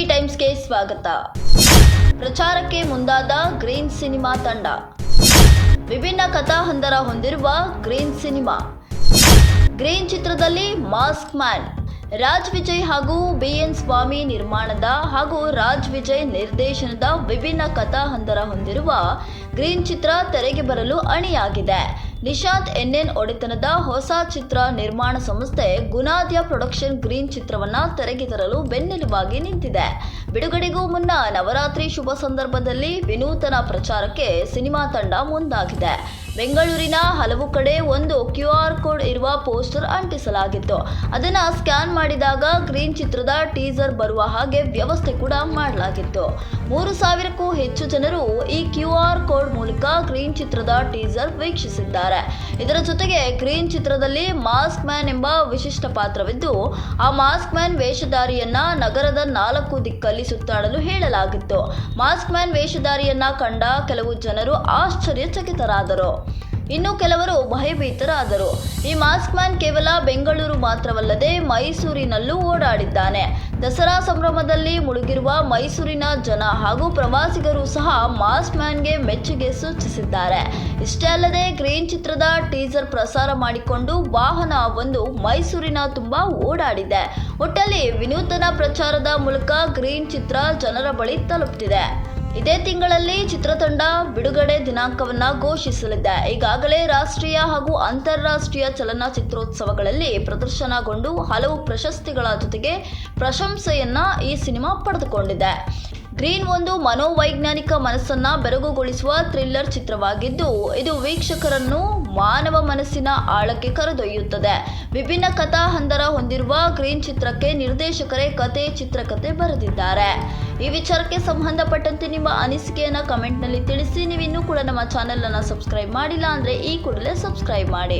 ಸ್ವಾಗತ. ಪ್ರಚಾರಕ್ಕೆ ಮುಂದಾದ ಗ್ರೀನ್ ಸಿನಿಮಾ ತಂಡ. ವಿಭಿನ್ನ ಕಥಾಹಂದರ ಹೊಂದಿರುವ ಗ್ರೀನ್ ಸಿನಿಮಾ. ಗ್ರೀನ್ ಚಿತ್ರದಲ್ಲಿ ಮಾಸ್ಕ್ ಮ್ಯಾನ್ ರಾಜ್ ವಿಜಯ್ ಹಾಗೂ ಬಿ ಎನ್ ಸ್ವಾಮಿ ನಿರ್ಮಾಣದ ಹಾಗೂ ರಾಜ್ ವಿಜಯ್ ನಿರ್ದೇಶನದ ವಿಭಿನ್ನ ಕಥಾಹಂದರ ಹೊಂದಿರುವ ಗ್ರೀನ್ ಚಿತ್ರ ತೆರೆಗೆ ಬರಲು ಅಣಿಯಾಗಿದೆ. ನಿಶಾಂತ್ ಎನ್ಎನ್ ಒಡೆತನದ ಹೊಸ ಚಿತ್ರ ನಿರ್ಮಾಣ ಸಂಸ್ಥೆ ಗುನಾದ್ಯ ಪ್ರೊಡಕ್ಷನ್ ಗ್ರೀನ್ ಚಿತ್ರವನ್ನ ತೆರೆಗೆ ತರಲು ಬೆನ್ನೆಲುಬಾಗಿ ನಿಂತಿದೆ. ಬಿಡುಗಡೆಗೂ ಮುನ್ನ ನವರಾತ್ರಿ ಶುಭ ಸಂದರ್ಭದಲ್ಲಿ ವಿನೂತನ ಪ್ರಚಾರಕ್ಕೆ ಸಿನಿಮಾ ತಂಡ ಮುಂದಾಗಿದೆ. ಬೆಂಗಳೂರಿನ ಹಲವು ಕಡೆ ಒಂದು ಕ್ಯೂ ಆರ್ ಕೋಡ್ ಇರುವ ಪೋಸ್ಟರ್ ಅಂಟಿಸಲಾಗಿತ್ತು. ಅದನ್ನ ಸ್ಕ್ಯಾನ್ ಮಾಡಿದಾಗ ಗ್ರೀನ್ ಚಿತ್ರದ ಟೀಸರ್ ಬರುವ ಹಾಗೆ ವ್ಯವಸ್ಥೆ ಕೂಡ ಮಾಡಲಾಗಿತ್ತು. ಮೂರು ಸಾವಿರಕ್ಕೂ ಹೆಚ್ಚು ಜನರು ಈ ಕ್ಯೂ ಆರ್ ಕೋಡ್ ಮೂಲಕ ಗ್ರೀನ್ ಚಿತ್ರದ ಟೀಸರ್ ವೀಕ್ಷಿಸಿದ್ದಾರೆ. ಇದರ ಜೊತೆಗೆ ಗ್ರೀನ್ ಚಿತ್ರದಲ್ಲಿ ಮಾಸ್ಕ್ ಮ್ಯಾನ್ ಎಂಬ ವಿಶಿಷ್ಟ ಪಾತ್ರವಿದ್ದು, ಆ ಮಾಸ್ಕ್ ಮ್ಯಾನ್ ವೇಷಧಾರಿಯನ್ನ ನಗರದ ನಾಲ್ಕು ದಿಕ್ಕಲ್ಲಿ ಸುತ್ತಾಡಲು ಹೇಳಲಾಗಿತ್ತು. ಮಾಸ್ಕ್ ಮ್ಯಾನ್ ವೇಷಧಾರಿಯನ್ನ ಕಂಡ ಕೆಲವು ಜನರು ಆಶ್ಚರ್ಯಚಕಿತರಾದರು. ಇನ್ನು ಕೆಲವರು ಭಯಭೀತರಾದರು. ಈ ಮಾಸ್ಕ್ ಮ್ಯಾನ್ ಕೇವಲ ಬೆಂಗಳೂರು ಮಾತ್ರವಲ್ಲದೆ ಮೈಸೂರಿನಲ್ಲೂ ಓಡಾಡಿದ್ದಾನೆ. ದಸರಾ ಸಂಭ್ರಮದಲ್ಲಿ ಮುಳುಗಿರುವ ಮೈಸೂರಿನ ಜನ ಹಾಗೂ ಪ್ರವಾಸಿಗರು ಸಹ ಮಾಸ್ಕ್ ಮ್ಯಾನ್ಗೆ ಮೆಚ್ಚುಗೆ ಸೂಚಿಸಿದ್ದಾರೆ. ಇಷ್ಟೇ ಅಲ್ಲದೆ ಗ್ರೀನ್ ಚಿತ್ರದ ಟೀಸರ್ ಪ್ರಸಾರ ಮಾಡಿಕೊಂಡು ವಾಹನ ಒಂದು ಮೈಸೂರಿನ ತುಂಬ ಓಡಾಡಿದೆ. ಒಟ್ಟಲ್ಲಿ ವಿನೂತನ ಪ್ರಚಾರದ ಮೂಲಕ ಗ್ರೀನ್ ಚಿತ್ರ ಜನರ ಬಳಿ ತಲುಪ್ತಿದೆ. ಇದೇ ತಿಂಗಳಲ್ಲಿ ಚಿತ್ರತಂಡ ಬಿಡುಗಡೆ ದಿನಾಂಕವನ್ನ ಘೋಷಿಸಲಿದೆ. ಈಗಾಗಲೇ ರಾಷ್ಟ್ರೀಯ ಹಾಗೂ ಅಂತಾರಾಷ್ಟ್ರೀಯ ಚಲನಚಿತ್ರೋತ್ಸವಗಳಲ್ಲಿ ಪ್ರದರ್ಶನಗೊಂಡು ಹಲವು ಪ್ರಶಸ್ತಿಗಳ ಜೊತೆಗೆ ಪ್ರಶಂಸೆಯನ್ನ ಈ ಸಿನಿಮಾ ಪಡೆದುಕೊಂಡಿದೆ. ಗ್ರೀನ್ ಒಂದು ಮನೋವೈಜ್ಞಾನಿಕ ಮನಸ್ಸನ್ನ ಬೆರಗುಗೊಳಿಸುವ ಥ್ರಿಲ್ಲರ್ ಚಿತ್ರವಾಗಿದ್ದು, ಇದು ವೀಕ್ಷಕರನ್ನು ಮಾನವ ಮನಸ್ಸಿನ ಆಳಕ್ಕೆ ಕರೆದೊಯ್ಯುತ್ತದೆ. ವಿಭಿನ್ನ ಕಥಾ ಹಂದರ ಹೊಂದಿರುವ ಗ್ರೀನ್ ಚಿತ್ರಕ್ಕೆ ನಿರ್ದೇಶಕರೇ ಕತೆ ಚಿತ್ರಕತೆ ಬರೆದಿದ್ದಾರೆ. ಈ ವಿಚಾರಕ್ಕೆ ಸಂಬಂಧಪಟ್ಟಂತೆ ನಿಮ್ಮ ಅನಿಸಿಕೆಯನ್ನು ಕಮೆಂಟ್ನಲ್ಲಿ ತಿಳಿಸಿ. ನೀವು ಇನ್ನೂ ಕೂಡ ನಮ್ಮ ಚಾನೆಲ್ ಅನ್ನು ಸಬ್ಸ್ಕ್ರೈಬ್ ಮಾಡಿಲ್ಲ ಅಂದರೆ ಈ ಕೂಡಲೇ ಸಬ್ಸ್ಕ್ರೈಬ್ ಮಾಡಿ.